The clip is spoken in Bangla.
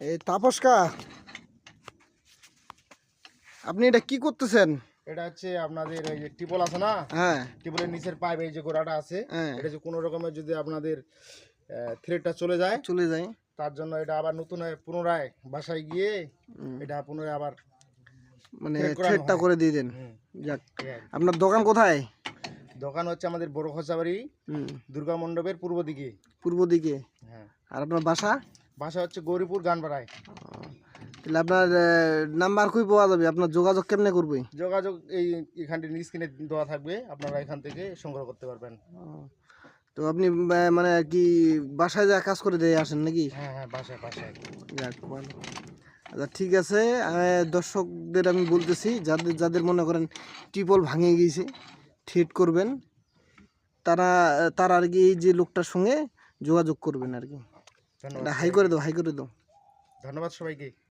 এই তাপসকা আপনি এটা কি করতেছেন? এটা হচ্ছে আপনাদের ওই যে টিপল আছে না? হ্যাঁ। টিপলের নিচের পাইপ এই যে গোড়াটা আছে হ্যাঁ। এটা যে কোনো রকমের যদি আপনাদের থ্রেডটা চলে যায় চলে যাই তার জন্য এটা আবার নতুন পুনরায় বাসায় গিয়ে এটা পুনরায় আবার মানে থ্রেড থ্রেডটা করে দিয়ে দেন। যাক। আপনার দোকান কোথায়? দোকান হচ্ছে আমাদের বড় খসাবাড়ি হুম। দুর্গা মণ্ডপের পূর্ব দিকে। পূর্ব দিকে। হ্যাঁ। আর আপনার বাসা? বাসা হচ্ছে গৌরীপুর গানপাড়ায়। তাহলে আপনার নাম্বার কই পাওয়া যাবে? আপনার যোগাযোগ কেমনে করবে? যোগাযোগ এই এখানটি স্ক্রিনে দেওয়া থাকবে আপনারা এখান থেকে সংগ্রহ করতে পারবেন। তো আপনি মানে কি বাসায় যা কাজ করে দিয়ে আসেন নাকি? হ্যাঁ হ্যাঁ বাসায় বাসায়। আচ্ছা ঠিক আছে দর্শকদের আমি বলতেছি যাদের যাদের মনে করেন টিপল ভাঙে গিয়েছে থ্রেট করবেন তারা তারা আর কি এই যে লোকটার সঙ্গে যোগাযোগ করবেন আর কি। হাই করে দাও হাই করে দাও। ধন্যবাদ সবাইকে।